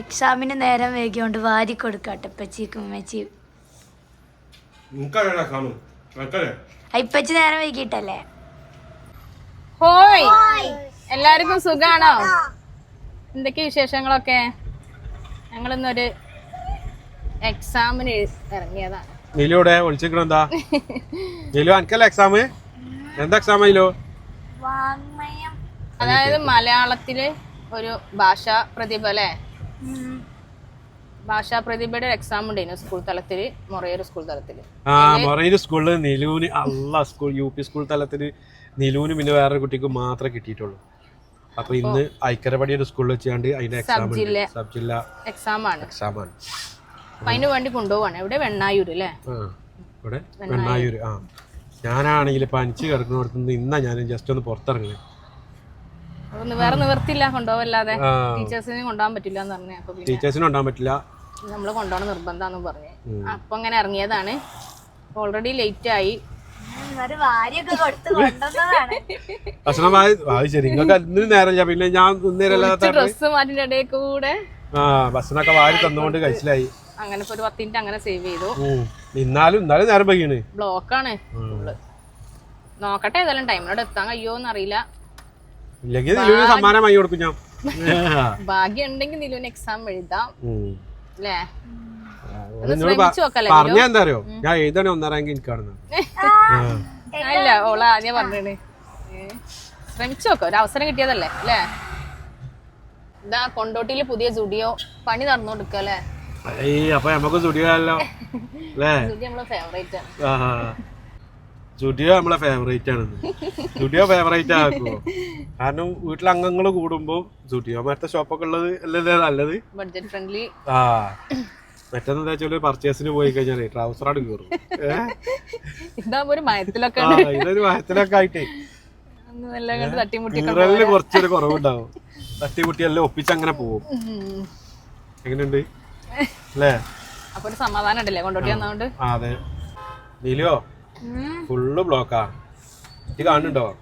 എക്സാമിന് നേരം വൈകിയോണ്ട് വാരി കൊടുക്കട്ടെ ഇപ്പച്ചിക്കും ഉമ്മച്ചിയും. ഇപ്പച്ചി നേരം വൈകിട്ടല്ലേ? ഹോയ്. എല്ലാവർക്കും സുഖാണോ? എന്തൊക്കെ വിശേഷങ്ങളൊക്കെ? ഞങ്ങളിന്നൊരു എക്സാമിന് ഇറങ്ങിയതാണ്. നിലൂടെ വിളിച്ചിരിക്കണെന്താ നിലു നീലു അനക്കല്ല എക്സാം എന്താ എക്സാം ആയില്ലോ അതായത് മലയാളത്തിൽ ഒരു ഭാഷാ പ്രതിഭ അല്ലേ? ഭാഷാ പ്രതിഭയുടെ എക്സാം ഉണ്ടായിരുന്നു സ്കൂൾ തലത്തിൽ മൊറയൂർ സ്കൂൾ തലത്തിൽ ആ മൊറയൂർ സ്കൂളിൽ നിലൂന് അല്ല സ്കൂൾ യു പി സ്കൂൾ തലത്തിൽ നിലൂന് പിന്നെ വേറൊരു കുട്ടിക്ക് മാത്രമേ കിട്ടിയിട്ടുള്ളൂ. അപ്പൊ ഇന്ന് ഐക്കരപടി ഒരു സ്കൂളിൽ വെച്ചാണ്ട് അതിന്റെ എക്സാം എക്സാമാണ് ജില്ല. സബ് ജില്ല എക്സാം ആണ്. എക്സാം ആണ്. അതിന് വേണ്ടി കൊണ്ടുപോവാണ്. ഇവിടെ വെണ്ണായൂര് അല്ലേ? ആ ഇവിടെ വെണ്ണായൂര്. ആ. ഞാനാണെങ്കിൽ പനിച്ച് കിടക്കുന്നിടത്തുനിന്ന് ഇന്നാ ഞാൻ ജസ്റ്റ് ഒന്ന് പുറത്തിറങ്ങുന്നത് വേറെ നിവർത്തില്ല കൊണ്ടുപോവല്ലാതെ. ടീച്ചേഴ്സിനെ കൊണ്ടുപോകാൻ പറ്റില്ല എന്ന് പറഞ്ഞു. അപ്പൊ പിന്നെ കൊണ്ടുപോകാൻ പറ്റില്ല. നമ്മൾ കൊണ്ടുപോകണം നിർബന്ധാന്ന് പറഞ്ഞു അപ്പൊ അങ്ങനെ ഇറങ്ങിയതാണ്. ഓൾറെഡി ലേറ്റ് ആയി. ഭക്ഷണം ശരി. നിങ്ങൾക്ക് നേരമില്ല പിന്നെ ഞാൻ നേരല്ലാത്ത ഡ്രസ്സ് മാറ്റിന്റെ ഇടയിൽ കൂടെ. ആ ഭക്ഷണമൊക്കെ വാരി തന്നുകൊണ്ട് കഴിച്ചിലായി. അങ്ങനെ ഇപ്പൊ ഒരു പത്ത് മിനിറ്റ് അങ്ങനെ സേവ് ചെയ്തു. ഇന്നാലും എന്നാലും നേരം വൈകിയാണ് ബ്ലോക്കാണ് നോക്കട്ടെ ഏതായാലും ടൈമിനോട് എത്താൻ കഴിയോന്നറിയില്ല അറിയില്ല. ഇല്ലെങ്കിൽ നിലവിൽ സമ്മാനം വാങ്ങി കൊടുക്കും ഞാൻ. ഭാഗ്യം ഉണ്ടെങ്കിൽ നിലുവിന് എക്സാം എഴുതാം. അല്ലേ പറഞ്ഞ എന്താ അറിയോ ഞാൻ എഴുതണേ ഒന്നരാങ്കി എനിക്ക് കാണുന്നത് അല്ല ഓള ആദ്യം പറഞ്ഞേ ശ്രമിച്ചു നോക്കാം. ഒരു അവസരം കിട്ടിയതല്ലേ? അല്ലേ ഇതാ കൊണ്ടോട്ടിയിൽ പുതിയ ജുഡിയോ പണി നടന്നുകൊടുക്കുക അല്ലേ അപ്പൊ നമുക്ക് സ്റ്റുഡിയോ ആണല്ലോ. ജുഡിയോ നമ്മളെ ഫേവറേറ്റ് ആണ്. സ്റ്റുഡിയോ നമ്മളെ ഫേവറേറ്റ് ആണ് ജുഡിയോ ഫേവറേറ്റ് ആക്കുമോ കാരണം വീട്ടിലെ അംഗങ്ങൾ കൂടുമ്പോ ജുഡിയോ മറ്റേ ഷോപ്പൊക്കെ ഉള്ളത് അല്ലേ നല്ലത്? ബഡ്ജറ്റ് ഫ്രണ്ട്ലി ആ. മറ്റേന്ന് വെച്ചാൽ പർച്ചേസിന് പോയി കഴിഞ്ഞാലേ ട്രൗസർ കയറും ഏഹ് ഇതാകുമ്പോ ഒരു മയത്തിലൊക്കെ ഇതൊരു വാഹത്തിലൊക്കെ ആയിട്ടേ. കീറലിന് കുറച്ചൊരു കുറവുണ്ടാവും. തട്ടിമുട്ടി എല്ലാം ഒപ്പിച്ച് അങ്ങനെ പോവും. എങ്ങനെയുണ്ട്? അല്ലേ? അപ്പൊ ഒരു സമാധാനം ഉണ്ടല്ലേ? കൊണ്ടോട്ടി അതെ. നീലിയോ ഫുള്ള് ബ്ലോക്കാ. ഇത് കാണുന്നുണ്ടോ?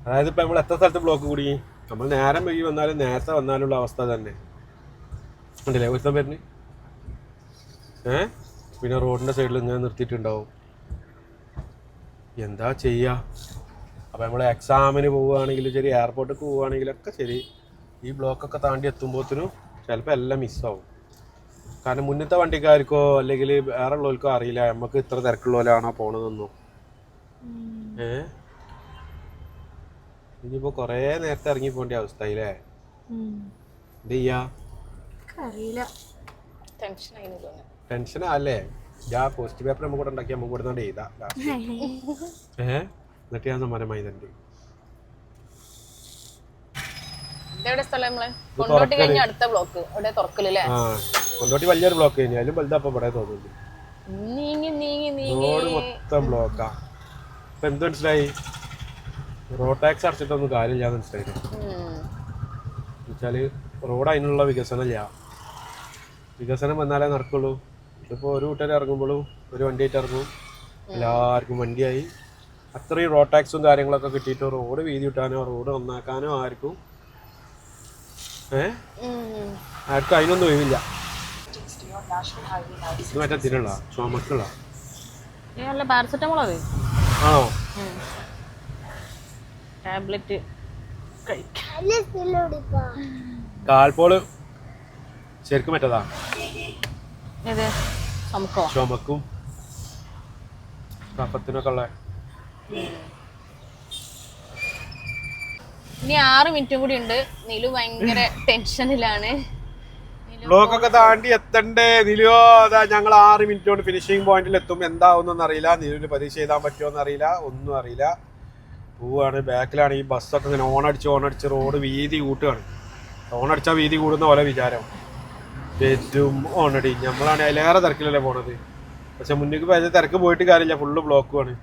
അതായത് ഇപ്പൊ നമ്മൾ എത്ര സ്ഥലത്ത് ബ്ലോക്ക് കൂടി? നമ്മൾ നേരം വൈകി വന്നാലും നേരത്തെ വന്നാലുള്ള അവസ്ഥ തന്നെ. ഉണ്ടല്ലേ ഒരുത്തം സമയം ഏ? പിന്നെ റോഡിന്റെ സൈഡിൽ ഇങ്ങനെ നിർത്തിയിട്ടുണ്ടാവും. എന്താ ചെയ്യാ? അപ്പൊ നമ്മൾ എക്സാമിന് പോവുകയാണെങ്കിൽ ശരി എയർപോർട്ടിൽ പോവുകയാണെങ്കിലൊക്കെ ശരി ഈ ബ്ലോക്കൊക്കെ താണ്ടി എത്തുമ്പോഴത്തേനും ചിലപ്പോൾ എല്ലാം മിസ്സാവും കാരണം മുന്നത്തെ വണ്ടിക്കാർക്കോ അല്ലെങ്കിൽ വേറെ ഉള്ളവർക്കോ അറിയില്ല. നമുക്ക് ഇത്ര തിരക്കുള്ളവരാണോ പോണതെന്നോ. ഏ? ഇനിയിപ്പോ കൊറേ നേരത്തെ ഇറങ്ങി പോണ്ട അവസ്ഥയില്ലേ എന്ത് ചെയ്യാ അറിയില്ല. ടെൻഷൻ അല്ലേ ഞാൻ പോസ്റ്റ് പേപ്പർ നമുക്ക് കൂടെ ഉണ്ടാക്കി നമുക്ക് ഇവിടെ എഴുതാ. ഏ? എന്നിട്ട് ഞാൻ സമ്മാനമായി തന്നെ ഇതെവിടെ സ്ഥലം നമ്മൾ? കൊണ്ടോട്ടി കഴിഞ്ഞ അടുത്ത ബ്ലോക്ക് അവിടെ തുറക്കലല്ലേ ആ. കൊണ്ടോട്ടി വലിയൊരു ബ്ലോക്ക് കഴിഞ്ഞു വലുതാപ്പം പറയാൻ ഇവിടെ തോന്നുന്നു നീങ്ങി നീങ്ങി നീങ്ങി. റോഡ് മൊത്തം ബ്ലോക്കാ ഇപ്പൊ എന്ത് മനസ്സിലായി? റോഡ് ടാക്സ് അടച്ചിട്ടൊന്നും കാര്യമില്ല മനസ്സിലായി. വെച്ചാൽ റോഡ് അതിനുള്ള വികസനമില്ല. വികസനം വന്നാലേ നടക്കുള്ളൂ. ഇതിപ്പോൾ ഒരു കൂട്ടർ ഇറങ്ങുമ്പോഴും ഒരു വണ്ടിയായിട്ട് ഇറങ്ങും. എല്ലാവർക്കും വണ്ടിയായി. അത്രയും റോഡ് ടാക്സും കാര്യങ്ങളൊക്കെ കിട്ടിയിട്ട് റോഡ് വീതി കിട്ടാനോ റോഡ് നന്നാക്കാനോ ആർക്കും ഏ. ആർക്കും അതിനൊന്നും ഒഴിവില്ല. ഇത് മറ്റേ തിരുള്ള ചുമക്കുള്ള നല്ല അത് ആണോ? ടാബ്ലറ്റ് കാൽപോൾ ശരിക്കും മറ്റതാ? ചുമക്കും? കഫത്തിനൊക്കെ ഉള്ള ഇനി ആറ് മിനിറ്റും കൂടി ഉണ്ട്. നീലു ഭയങ്കര ടെൻഷനിലാണ്. ബ്ലോക്കൊക്കെ താണ്ടി എത്തണ്ടേ നിലോ അതാ ഞങ്ങൾ ആറ് മിനിറ്റ് കൊണ്ട് ഫിനിഷിംഗ് പോയിന്റിൽ എത്തും എന്താവുന്നൊന്നും അറിയില്ല നിലവിൽ പരീക്ഷ എഴുതാൻ പറ്റുമോ അറിയില്ല ഒന്നും അറിയില്ല പോവാണ് ബാക്കിലാണ് ഈ ബസ്സൊക്കെ ഇങ്ങനെ ഓണടിച്ച് ഓണടിച്ച് റോഡ് വീതി കൂട്ടുകയാണ് ഓണടിച്ചാൽ വീതി കൂടുന്ന പോലെ വിചാരം ഏറ്റവും ഓണടി നമ്മളാണ് അതിലേറെ തിരക്കിലല്ലേ പോണത് പക്ഷെ മുന്നിലേക്ക് പോയത് തിരക്ക് പോയിട്ട് കാര്യമില്ല ഫുള്ള് ബ്ലോക്കുമാണ്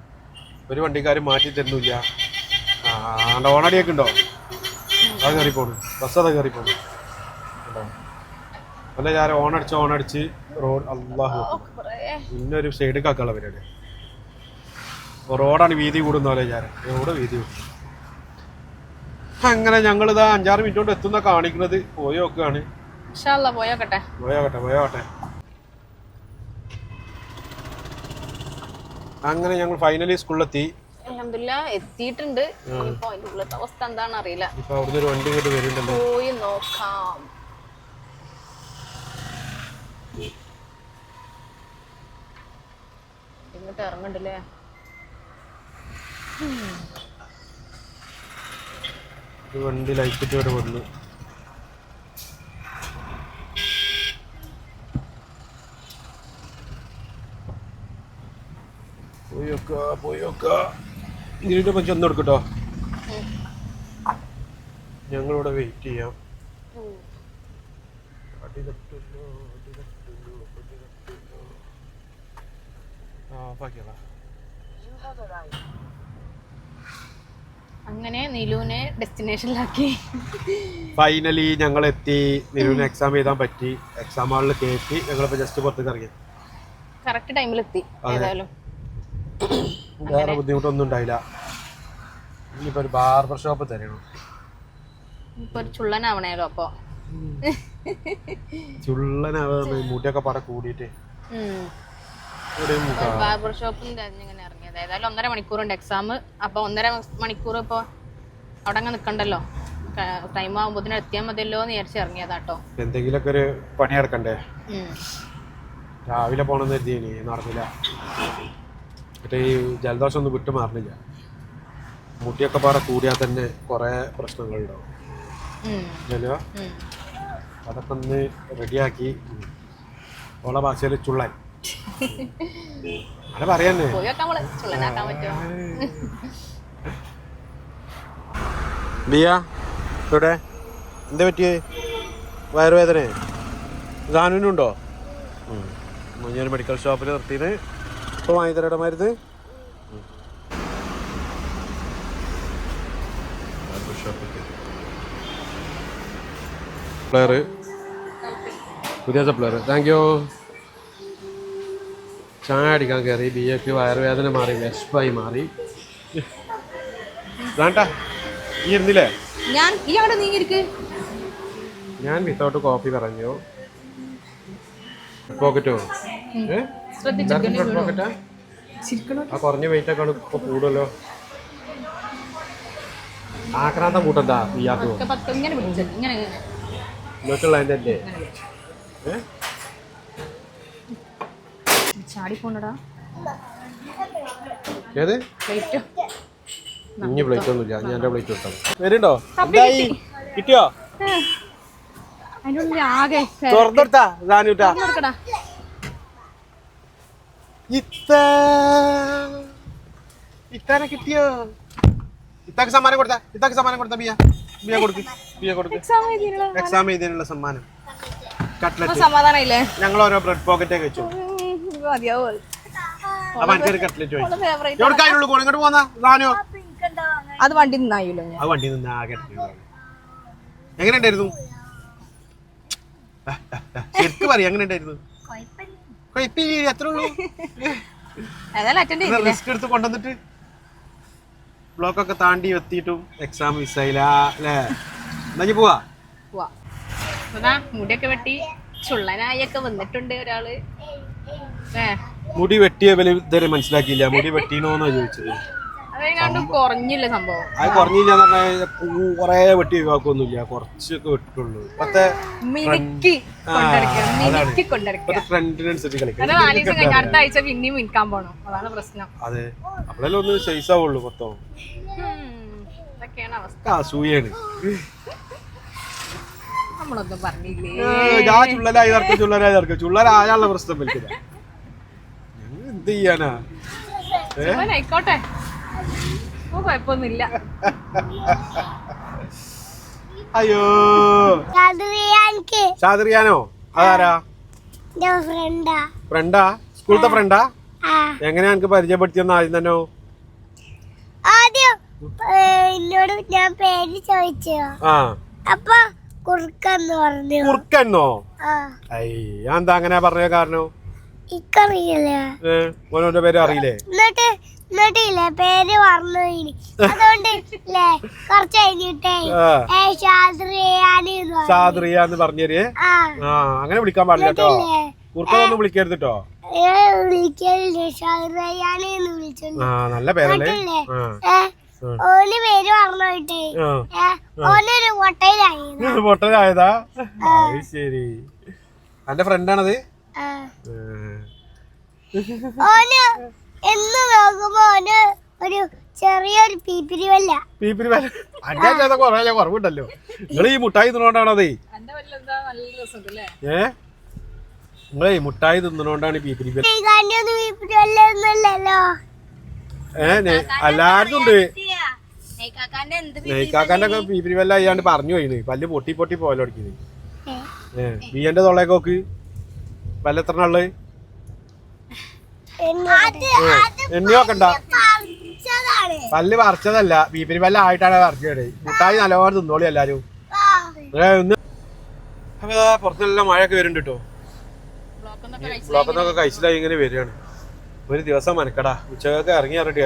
ഒരു വണ്ടിക്കാരും മാറ്റി തരുന്നില്ല ആ ഓണടിയൊക്കെ ഉണ്ടോ അത് കയറി ബസ് അത് കയറി അല്ല ഞാൻ ഓൺ അടിച്ച് റോഡ് അള്ളാഹു പിന്നെ ഒരു സൈഡ് കാക്കാനുള്ള പരിപാടി. റോഡാണ് വീതി കൂടുന്ന പോലെ ഞാൻ റോഡ് വീതി കൂടും? അങ്ങനെ ഞങ്ങൾ ഇതാ അഞ്ചാറ് മിനിറ്റ് കൊണ്ട് എത്തുന്ന കാണിക്കുന്നത് പോയി നോക്കുകയാണ്. പോയോക്കട്ടെ പോയോട്ടെ പോയോട്ടെ അങ്ങനെ ഞങ്ങൾ ഫൈനലി സ്കൂളിലെത്തി എത്തിയിട്ടുണ്ട്. അവസ്ഥ എന്താണെന്ന് അറിയില്ല. ഇപ്പൊ അവിടുന്ന് ഒരു വണ്ടി വരുന്നുണ്ടല്ലോ. പോയി നോക്കാം. ഇങ്ങോട്ട് ഇറങ്ങണ്ടല്ലേ? വണ്ടി ലൈറ്റ് വരെ വന്നു. പോയി നോക്ക പോയി നോക്ക ഇതിന്റെ പറ്റി ഒന്ന് എടുക്കട്ടോ. ഞങ്ങളിവിടെ വെയിറ്റ് ചെയ്യാം. ഓഫാക്കിയതാ. അങ്ങനെ നിലുവിനെ ഡെസ്റ്റിനേഷനിലാക്കി. ഫൈനലി ഞങ്ങൾ എത്തി നിലുവിന് എക്സാം എഴുതാൻ പറ്റി. എക്സാം ഹാളിൽ കയറ്റി. ഞങ്ങളിപ്പോ ജസ്റ്റ് പുറത്തേക്ക് ഇറങ്ങി. കറക്റ്റ് ടൈമിൽ എത്തി ഏതായാലും. വേറെ ബുദ്ധിമുട്ടൊന്നും ഉണ്ടായില്ല. ഇനിയിപ്പോ ഒരു ബാർബർ ഷോപ്പ് തരണം. ഇപ്പൊ ഒരു ചുള്ളനാവണേലോ അപ്പൊ. ചുള്ളനാവുന്ന മുടിയൊക്കെ പറ കൂടിയിട്ട്. ബാർബർ ഷോപ്പിൽ ഇങ്ങനെ ഇറങ്ങിയത്. ഏതായാലും ഒന്നര മണിക്കൂറുണ്ട് എക്സാം അപ്പൊ ഒന്നര മണിക്കൂർ ഇപ്പൊ അവിടെ അങ്ങ് നിക്കണ്ടല്ലോ? ടൈം ആകുമ്പോഴത്തേനും എത്തിയാൽ മതിയല്ലോ എന്ന് വിചാരിച്ച് ഇറങ്ങിയതാട്ടോ. എന്തെങ്കിലുമൊക്കെ ഒരു പണി എടുക്കണ്ടേ രാവിലെ പോണെന്ന് കരുതിയേനി നടന്നില്ല. മറ്റേ ഈ ജലദോഷം ഒന്നും വിട്ടു മാറണില്ല. മുട്ടിയൊക്കെ പാറ കൂടിയാൽ തന്നെ കുറേ പ്രശ്നങ്ങളുണ്ടാവും. അതൊക്കെ ഒന്ന് റെഡിയാക്കി ഓള ഭാഷയിൽ ചുള്ളൻ. അങ്ങനെ പറയാന്നേ പോയി വെക്കാൻ നമ്മൾ ചുള്ളനാക്കാൻ പറ്റുമോ? ബിയ ഇവിടെ എന്താ പറ്റിയേ? വയറുവേദന. ഗാനുവിനുണ്ടോ? ഞാൻ മെഡിക്കൽ ഷോപ്പിൽ നിർത്തിയത് ഇപ്പോൾ വാങ്ങി തരയുടെ മരുന്ന് സപ്ലയർ പുതിയ സപ്ലയർ. താങ്ക് യു ചായ അടിക്കാൻ കയറി ബി എ എക്ക് വയറുവേദന മാറി വിശപ്പായി മാറി. വേണ്ട ഈ ഇരുന്നില്ലേ? ഞാൻ ഈ അവിടെ നീങ്ങിരിക്ക് ഞാൻ വിത്തൗട്ട് കോഫി പറഞ്ഞു. പോക്കറ്റോ? പോക്കറ്റാ ആ? കുറഞ്ഞ വെയിറ്റ് ഒക്കെ ഇപ്പൊ കൂടുതലോ? ആക്രാന്തം കൂട്ടണ്ടാ ഇയാൾക്ക് ഇങ്ങനെ നിങ്ങൾക്കുള്ള അല്ലേ? ഏ? ചാടി പോണടാ ഏത്? പ്ലേറ്റ്? ഇനി പ്ലേറ്റ് ഒന്നുമില്ല. ഞാൻ എന്റെ പ്ലേറ്റ് വിട്ടാണ് വരുന്നുണ്ടോ എന്തായി? കിട്ടിയോ? അതിന്റെ ഉള്ളിൽ ആകെ തുറന്നെടുത്താ കൊടുക്കടാ. ഇത്ത. ഇത്താനെ കിട്ടിയോ? ഇത്താക്ക് സമ്മാനം കൊടുത്ത. ഇത്താക്ക് സമ്മാനം കൊടുത്ത ബിയ. ബിയ കൊടുക്ക്. ബിയ കൊടുക്ക്. എക്സാം എഴുതിയുള്ള സമ്മാനം. കട്ട്ലറ്റ് സമാധാനമില്ലേ? ഞങ്ങൾ ഓരോ ബ്രെഡ് പോക്കറ്റൊക്കെ വെച്ചു. മതിയാവും. അപ്പൊ എനിക്കൊരു കട്ട്ലറ്റ് വാങ്ങി എവിടെ ഇങ്ങോട്ട് പോന്നാ? അത് വണ്ടി നിന്നായില്ലോ ഞാൻ. ആ വണ്ടി നിന്ന് ആകെ എങ്ങനെ ഉണ്ടായിരുന്നു ശരിക്കും പറയാം എങ്ങനെ ഉണ്ടായിരുന്നു കുഴപ്പമില്ല എത്ര ഉള്ളൂ. ഏതായാലും അറ്റൻഡ് ചെയ്തില്ലേ? റിസ്ക് എടുത്ത് കൊണ്ടുവന്നിട്ട് ബ്ലോക്ക് ഒക്കെ താണ്ടി എത്തിയിട്ടും എക്സാം മിസ്സായില്ല അല്ലേ? എന്നാ ഇനി പോവാ? പോവാ. അതാ മുടിയൊക്കെ വെട്ടി ചുള്ളനായൊക്കെ വന്നിട്ടുണ്ട് ഒരാൾ. മുടി വെട്ടിയ ഇതുവരെ മനസ്സിലാക്കിയില്ല. മുടി വെട്ടീനോന്നാ ചോദിച്ചത്. കുറഞ്ഞില്ല സംഭവം. അത് കുറഞ്ഞില്ലാന്ന് പറഞ്ഞാൽ കൊറേ വെട്ടി ഒഴിവാക്കൊന്നുമില്ല. കുറച്ചൊക്കെ വെട്ടുള്ളൂ. ഇപ്പത്തെ ട്രെൻഡിനനുസരിച്ച് അത് കളിക്കും നാല് ദിവസം കഴിഞ്ഞ് അടുത്ത ആഴ്ച പിന്നെയും മിനുക്കാൻ പോണം. അതാണ് പ്രശ്നം. അതെ. അപ്പോഴെല്ലാം ഒന്ന് ഷെയ്സ് ആവുള്ളൂ മൊത്തം. അസൂയാണ് നമ്മളൊന്നും പറഞ്ഞില്ലേ? ഞാൻ ചുള്ളലായി നടക്കും ചുള്ളലായി നടക്കും. ചുള്ളലായുള്ള പ്രശ്നം വലിക്കില്ല എന്ത് ചെയ്യാനാ? ആയിക്കോട്ടെ. കുഴപ്പമൊന്നുമില്ല. അയ്യോ. ഷാദിറിയാനോ അതാരാ? ഫ്രണ്ടാ ഫ്രണ്ടാ സ്കൂളത്തെ ഫ്രണ്ടാ എങ്ങനെയാ എനിക്ക് പരിചയപ്പെടുത്തിയെന്ന് ആദ്യം തന്നെ ആദ്യം എന്നോട് ഞാൻ പേര് ചോദിച്ചു. അപ്പൊ കുറുക്കെന്ന് പറഞ്ഞു. കുറുക്കെന്നോ? അയ്യാ അയ്യ എന്താ അങ്ങനെ പറഞ്ഞ കാരണം? ഇക്കറിയില്ലേ മോനോന്റെ പേര് അറിയില്ലേ? എന്നിട്ട് എന്നിട്ടില്ലേ പേര് പറഞ്ഞു അതുകൊണ്ട് ഇല്ലേ കുറച്ച് കഴിഞ്ഞിട്ടേ പറഞ്ഞു. സാദ്രിയ എന്ന് പറഞ്ഞേര്. ആ. അങ്ങനെ വിളിക്കാൻ പാടില്ല കേട്ടോ. കുറുക്കൊന്നും വിളിക്കരുത് കേട്ടോ നല്ല പേരല്ലേ? ഓന് പേര് പറഞ്ഞോട്ടെ ഓനൊരു ശരി. എന്റെ ഫ്രണ്ടാണത് ഓന് എന്ന് നോക്കുമ്പോ ഓന് ഒരു ചെറിയൊരു പീപ്പിരി വല്ല പീപ്പിരി വല്ല അന്റെ കുറേ കുറവുണ്ടല്ലോ. നിങ്ങൾ ഈ മുട്ടായി തിന്നോണ്ടാണ് അതേ? ഏ? നിങ്ങളെ ഈ മുട്ടായി തിന്നുകൊണ്ടാണ് ഈ പീപ്പിരി ഏ നെ- എല്ലാവർക്കും ഉണ്ട്. നെയ്ക്കാക്കാന്റെ ഒക്കെ പീപ്പിരി വല്ല അയ്യാണ്ട് പറഞ്ഞു പോയിന്. പല്ല് പൊട്ടി പൊട്ടി പോലെ അടിക്കുന്നത് ഏ. ബിയന്റെ തൊള്ളേക്ക് നോക്ക്. പല്ല് എത്ര ഉള്ളത് എണ്ണി നോക്കണ്ട പല്ല് പറിച്ചതല്ല. ബീപ്പിരി പല്ല് ആയിട്ടാണ് പറിച്ചത്. മുട്ടായി നല്ലപോലെ തിന്നോളി എല്ലാരും. ഇതാ പുറത്തെല്ലാം മഴയൊക്കെ വരുന്നുണ്ട് കേട്ടോ. ബ്ലോക്ക് ഒന്നൊക്കെ കഴിച്ചു ബ്ലോക്കിൽ നിന്നൊക്കെ കഴിച്ചിലായി ഇങ്ങനെ വരികയാണ്. ഒരു ദിവസം മനക്കടാ. ഉച്ചക്കൊക്കെ ഇറങ്ങി ഇറങ്ങി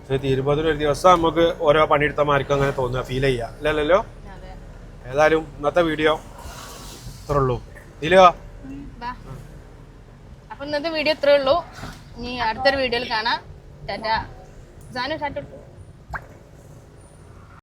പക്ഷേ തീരുമ്പോഴത്തിന് ഒരു ദിവസം നമുക്ക് ഓരോ പണിയെടുത്ത മാർക്കും അങ്ങനെ തോന്നുക ഫീൽ ചെയ്യുക. അല്ലല്ലോ ഏതായാലും ഇന്നത്തെ വീഡിയോ ഇത്രേ ഉള്ളൂ. ഇതിലോ. അപ്പൊ ഇന്നത്തെ വീഡിയോ ഇത്രേ ഉള്ളൂ. ഇനി അടുത്തൊരു വീഡിയോയിൽ കാണാം. ടാറ്റ. ജാനു ടാറ്റ